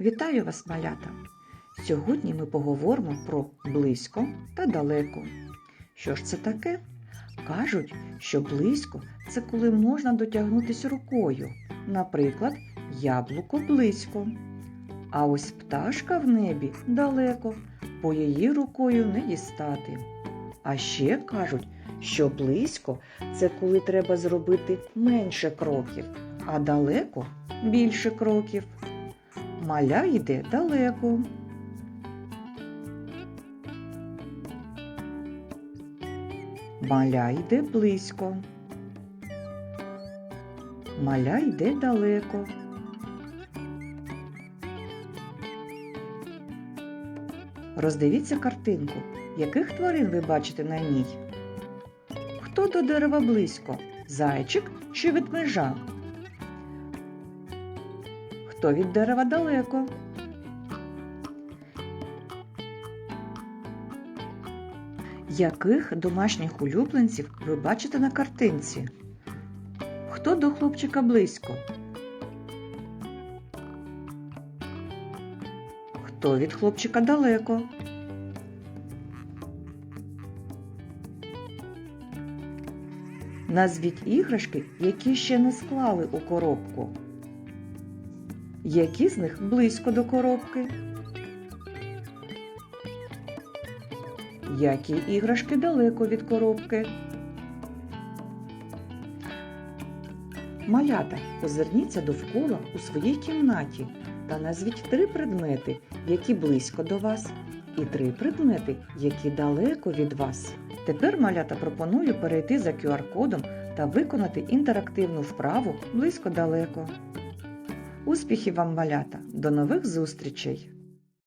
Вітаю вас, малята! Сьогодні ми поговоримо про близько та далеко. Що ж це таке? Кажуть, що близько це коли можна дотягнутися рукою. Наприклад, яблуко близько. А ось пташка в небі далеко, по її рукою не дістати. А ще кажуть, що близько це коли треба зробити менше кроків, а далеко більше кроків. Маля йде далеко. Маля йде близько. Маля йде далеко. Роздивіться картинку, яких тварин ви бачите на ній. Хто до дерева близько? Зайчик чи ведмежа? Хто від дерева далеко? Яких домашніх улюбленців ви бачите на картинці? Хто до хлопчика близько? Хто від хлопчика далеко? Назвіть іграшки, які ще не склали у коробку. Які з них близько до коробки? Які іграшки далеко від коробки? Малята, озирніться довкола у своїй кімнаті та назвіть три предмети, які близько до вас, і три предмети, які далеко від вас. Тепер малята пропоную перейти за QR-кодом та виконати інтерактивну вправу близько-далеко. Успіхів вам, малята! До нових зустрічей!